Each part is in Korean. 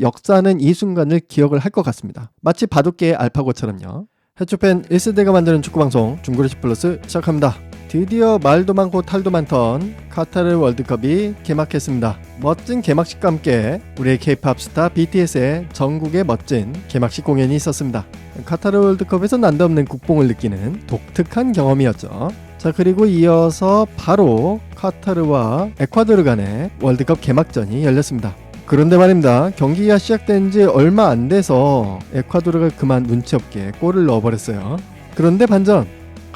역사는 이 순간을 기억을 할 것 같습니다. 마치 바둑계의 알파고처럼요. 해초팬 1세대가 만드는 축구방송 중구리시 플러스 시작합니다. 드디어 말도 많고 탈도 많던 카타르 월드컵이 개막했습니다. 멋진 개막식과 함께 우리의 케이팝 스타 BTS의 전국의 멋진 개막식 공연이 있었습니다. 카타르 월드컵에서 난데없는 국뽕을 느끼는 독특한 경험이었죠. 자 그리고 이어서 바로 카타르와 에콰도르 간의 월드컵 개막전이 열렸습니다. 그런데 말입니다. 경기가 시작된 지 얼마 안 돼서 에콰도르가 그만 눈치 없게 골을 넣어버렸어요. 그런데 반전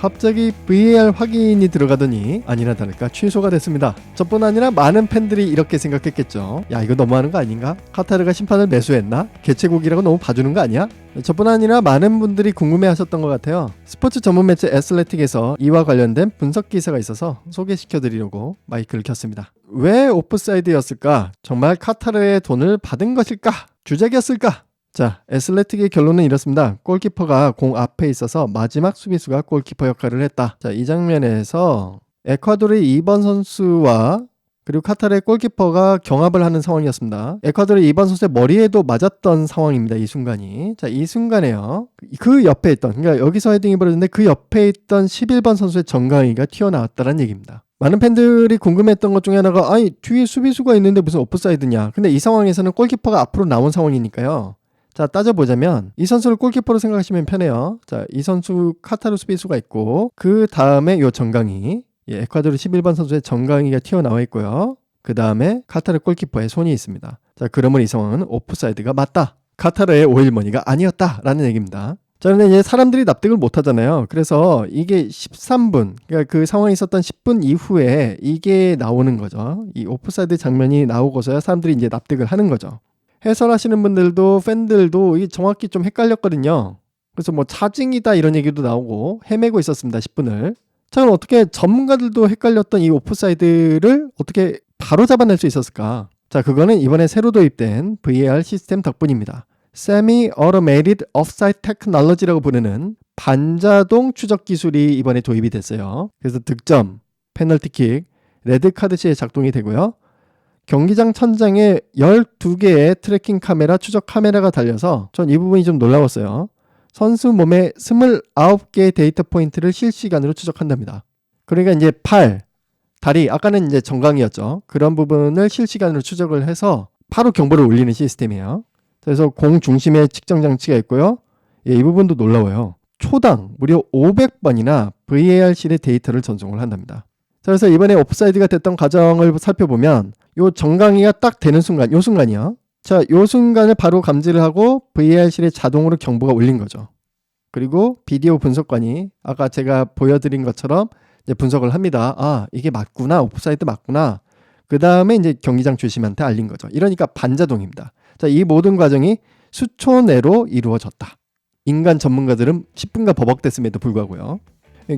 갑자기 VAR 확인이 들어가더니 아니나 다를까 취소가 됐습니다. 저뿐 아니라 많은 팬들이 이렇게 생각했겠죠. 야 이거 너무하는 거 아닌가? 카타르가 심판을 매수했나? 개최국이라고 너무 봐주는 거 아니야? 저뿐 아니라 많은 분들이 궁금해하셨던 것 같아요. 스포츠 전문 매체 애슬레틱에서 이와 관련된 분석 기사가 있어서 소개시켜드리려고 마이크를 켰습니다. 왜 오프사이드였을까? 정말 카타르의 돈을 받은 것일까? 주작이었을까? 자, 애슬레틱의 결론은 이렇습니다. 골키퍼가 공 앞에 있어서 마지막 수비수가 골키퍼 역할을 했다. 자, 이 장면에서 에콰도르의 2번 선수와 그리고 카타르의 골키퍼가 경합을 하는 상황이었습니다. 에콰도르의 2번 선수의 머리에도 맞았던 상황입니다. 이 순간이. 자, 이 순간에요. 그 옆에 있던, 그러니까 여기서 헤딩이 벌어졌는데 그 옆에 있던 11번 선수의 정강이가 튀어나왔다는 얘기입니다. 많은 팬들이 궁금했던 것 중에 하나가 아니 뒤에 수비수가 있는데 무슨 오프사이드냐. 근데 이 상황에서는 골키퍼가 앞으로 나온 상황이니까요. 자 따져보자면 이 선수를 골키퍼로 생각하시면 편해요. 자 이 선수 카타르 수비수가 있고 그 다음에 요 정강이 예, 에콰도르 11번 선수의 정강이가 튀어나와 있고요. 그 다음에 카타르 골키퍼의 손이 있습니다. 자 그러면 이 상황은 오프사이드가 맞다. 카타르의 오일머니가 아니었다라는 얘기입니다. 자, 근데 이제 사람들이 납득을 못 하잖아요. 그래서 이게 13분, 그러니까 그 상황이 있었던 10분 이후에 이게 나오는 거죠. 이 오프사이드 장면이 나오고서야 사람들이 이제 납득을 하는 거죠. 해설하시는 분들도 팬들도 이게 정확히 좀 헷갈렸거든요. 그래서 뭐 차징이다 이런 얘기도 나오고 헤매고 있었습니다. 10분을. 자, 그럼 어떻게 전문가들도 헷갈렸던 이 오프사이드를 어떻게 바로 잡아낼 수 있었을까? 자, 그거는 이번에 새로 도입된 VAR 시스템 덕분입니다. Semi Automated Offside Technology라고 부르는 반자동 추적 기술이 이번에 도입이 됐어요. 그래서 득점, 페널티킥, 레드카드 시에 작동이 되고요. 경기장 천장에 12개의 트래킹 카메라, 추적 카메라가 달려서 전 이 부분이 좀 놀라웠어요. 선수 몸에 29개의 데이터 포인트를 실시간으로 추적한답니다. 그러니까 이제 팔, 다리, 아까는 이제 정강이었죠. 그런 부분을 실시간으로 추적을 해서 바로 경보를 울리는 시스템이에요. 그래서 공 중심에 측정 장치가 있고요. 예, 이 부분도 놀라워요. 초당 무려 500번이나 VAR실의 데이터를 전송을 한답니다. 자, 그래서 이번에 오프사이드가 됐던 과정을 살펴보면 요 정강이가 딱 되는 순간, 요 순간이요. 자, 요 순간을 바로 감지를 하고 VAR실에 자동으로 경보가 울린 거죠. 그리고 비디오 분석관이 아까 제가 보여드린 것처럼 이제 분석을 합니다. 아, 이게 맞구나. 오프사이드 맞구나. 그 다음에 이제 경기장 주심한테 알린 거죠. 이러니까 반자동입니다. 자, 이 모든 과정이 수초 내로 이루어졌다. 인간 전문가들은 10분간 버벅댔음에도 불구하고요.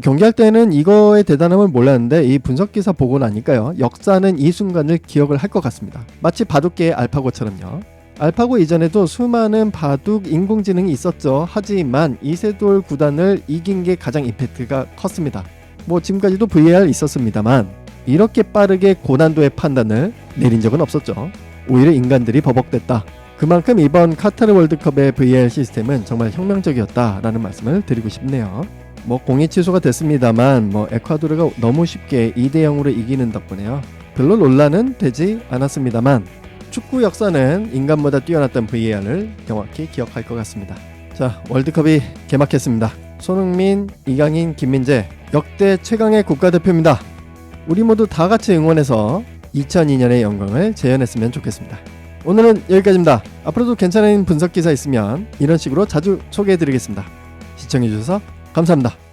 경기할 때는 이거의 대단함을 몰랐는데 이 분석 기사 보고 나니까요. 역사는 이 순간을 기억을 할 것 같습니다. 마치 바둑계의 알파고처럼요. 알파고 이전에도 수많은 바둑 인공지능이 있었죠. 하지만 이세돌 구단을 이긴 게 가장 임팩트가 컸습니다. 뭐 지금까지도 VAR 있었습니다만 이렇게 빠르게 고난도의 판단을 내린 적은 없었죠. 오히려 인간들이 버벅댔다. 그만큼 이번 카타르 월드컵의 VAR 시스템은 정말 혁명적이었다라는 말씀을 드리고 싶네요. 뭐 공이 취소가 됐습니다만 뭐 에콰도르가 너무 쉽게 2대 0으로 이기는 덕분에요. 별로 논란은 되지 않았습니다만 축구 역사는 인간보다 뛰어났던 VAR을 명확히 기억할 것 같습니다. 자, 월드컵이 개막했습니다. 손흥민, 이강인, 김민재 역대 최강의 국가대표입니다. 우리 모두 다 같이 응원해서 2002년의 영광을 재현했으면 좋겠습니다. 오늘은 여기까지입니다. 앞으로도 괜찮은 분석 기사 있으면 이런 식으로 자주 소개해 드리겠습니다. 시청해 주셔서 감사합니다.